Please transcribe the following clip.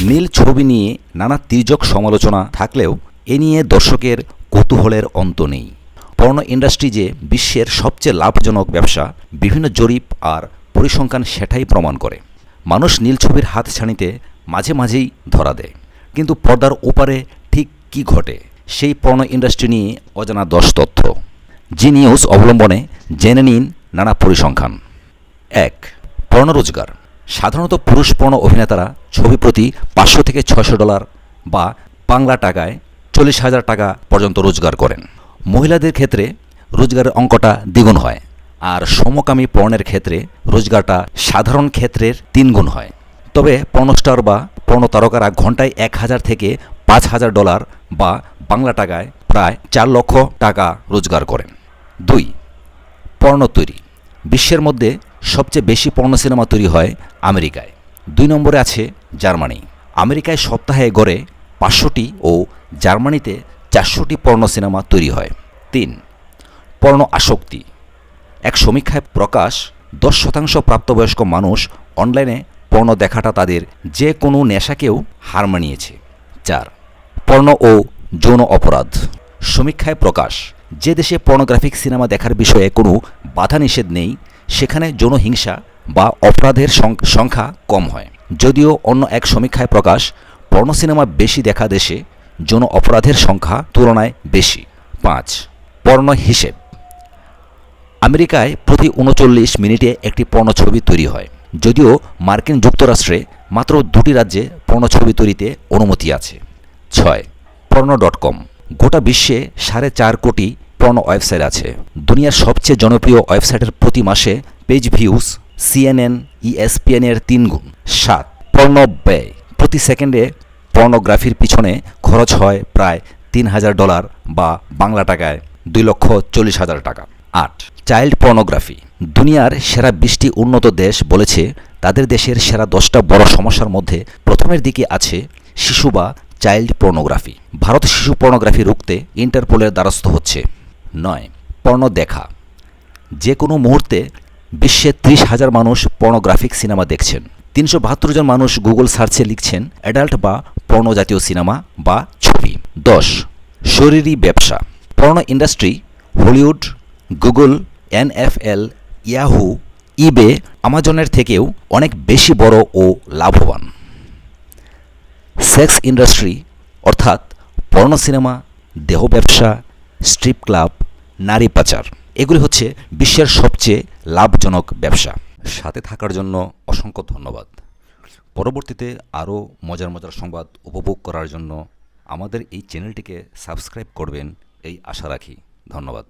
নীল ছবি নিয়ে নানা তির্যক সমালোচনা থাকলেও এ নিয়ে দর্শকের কৌতূহলের অন্ত নেই। পর্ণ ইন্ডাস্ট্রি যে বিশ্বের সবচেয়ে লাভজনক ব্যবসা, বিভিন্ন জরিপ আর পরিসংখ্যান সেটাই প্রমাণ করে। মানুষ নীল ছবির হাত ছানিতে মাঝে মাঝেই ধরা দেয়। কিন্তু পর্দার ওপারে ঠিক কি ঘটে, সেই পর্ণ ইন্ডাস্ট্রি নিয়ে অজানা দশ তথ্য। জি নিউজ অবলম্বনে জেনে নিন নানা পরিসংখ্যান। এক, পর্ণ রোজগার। সাধারণত পুরুষ পর্ণ অভিনেতারা ছবি প্রতি পাঁচশো থেকে ছয়শো ডলার বা বাংলা টাকায় চল্লিশ হাজার টাকা পর্যন্ত রোজগার করেন। মহিলাদের ক্ষেত্রে রোজগারের অঙ্কটা দ্বিগুণ হয় আর সমকামী পর্ণের ক্ষেত্রে রোজগারটা সাধারণ ক্ষেত্রের তিনগুণ হয়। তবে পর্ণস্টার বা পর্ণ তারকারা ঘন্টায় এক হাজার থেকে পাঁচ হাজার ডলার বা বাংলা টাকায় প্রায় চার লক্ষ টাকা রোজগার করেন। দুই, পর্ণ তৈরি। বিশ্বের মধ্যে সবচেয়ে বেশি পর্ণ সিনেমা তৈরি হয় আমেরিকায়। দুই নম্বরে আছে জার্মানি। আমেরিকায় সপ্তাহে গড়ে পাঁচশোটি ও জার্মানিতে চারশোটি পর্ণ সিনেমা তৈরি হয়। তিন পর্ণ আসক্তি। এক সমীক্ষায় প্রকাশ, দশ শতাংশ প্রাপ্তবয়স্ক মানুষ অনলাইনে পর্ণ দেখাটা তাদের যে কোনো নেশাকেও হার মানিয়েছে। চার পর্ণ ও যৌন অপরাধ। সমীক্ষায় প্রকাশ, যে দেশে পর্নোগ্রাফিক সিনেমা দেখার বিষয়ে কোনো বাধা নিষেধ নেই সেখানে যৌন হিংসা বা অপরাধের সংখ্যা কম হয়। যদিও অন্য এক সমীক্ষায় প্রকাশ, পর্ণ সিনেমা বেশি দেখা দেশে, যৌন অপরাধের সংখ্যা তুলনায় বেশি। পাঁচ, পর্ণ হিসেব। আমেরিকায় প্রতি উনচল্লিশ মিনিটে একটি পর্ণ ছবি তৈরি হয়। যদিও মার্কিন যুক্তরাষ্ট্রে মাত্র দুটি রাজ্যে পর্ণ ছবি তৈরিতে অনুমতি আছে। ছয়, পর্ণ ডট কম। গোটা বিশ্বে সাড়ে চার কোটি পর্ণ ওয়েবসাইট আছে। দুনিয়ার সবচেয়ে জনপ্রিয় ওয়েবসাইটের প্রতি মাসে পেজ ভিউজ সিএনএন ইএসপিএন এর তিন গুণ, সাত। পর্ণ ব্যয়, প্রতি সেকেন্ডে পর্নোগ্রাফির পিছনে খরচ হয় প্রায় তিন হাজার ডলার বা বাংলা টাকায় দুই লক্ষ চল্লিশ হাজার টাকা। আট। চাইল্ড পর্নোগ্রাফি, দুনিয়ার সেরা বিশটি উন্নত দেশ বলেছে, তাদের দেশের সেরা দশটা বড় সমস্যার মধ্যে প্রথমের দিকে আছে শিশু বা চাইল্ড পর্নোগ্রাফি। ভারত শিশু পর্নোগ্রাফি রুখতে ইন্টারপোলের দ্বারস্থ হচ্ছে। নয়, পর্ণ দেখা। যে কোনো মুহূর্তে বিশ্বে ত্রিশ হাজার মানুষ পর্নোগ্রাফিক সিনেমা দেখছেন। তিনশো বাহাত্তর জন মানুষ গুগল সার্চে লিখছেন অ্যাডাল্ট বা পর্ণ জাতীয় সিনেমা বা ছবি। দশ, শরীরী ব্যবসা। Porn industry, Hollywood, Google NFL Yahoo, eBay, আমাজনের থেকেও অনেক বেশি বড় ও লাভবান। সেক্স ইন্ডাস্ট্রি, অর্থাৎ পর্ণ সিনেমা, দেহ ব্যবসা, স্ট্রিপ ক্লাব নারী পাচার। এগুলি হচ্ছে বিশ্বের সবচেয়ে লাভজনক ব্যবসা। সাথে থাকার জন্য অসংখ্য ধন্যবাদ। পরবর্তীতে আরও মজার মজার সংবাদ উপভোগ করার জন্য আমাদের এই চ্যানেলটিকে সাবস্ক্রাইব করবেন, এই আশা রাখি। ধন্যবাদ।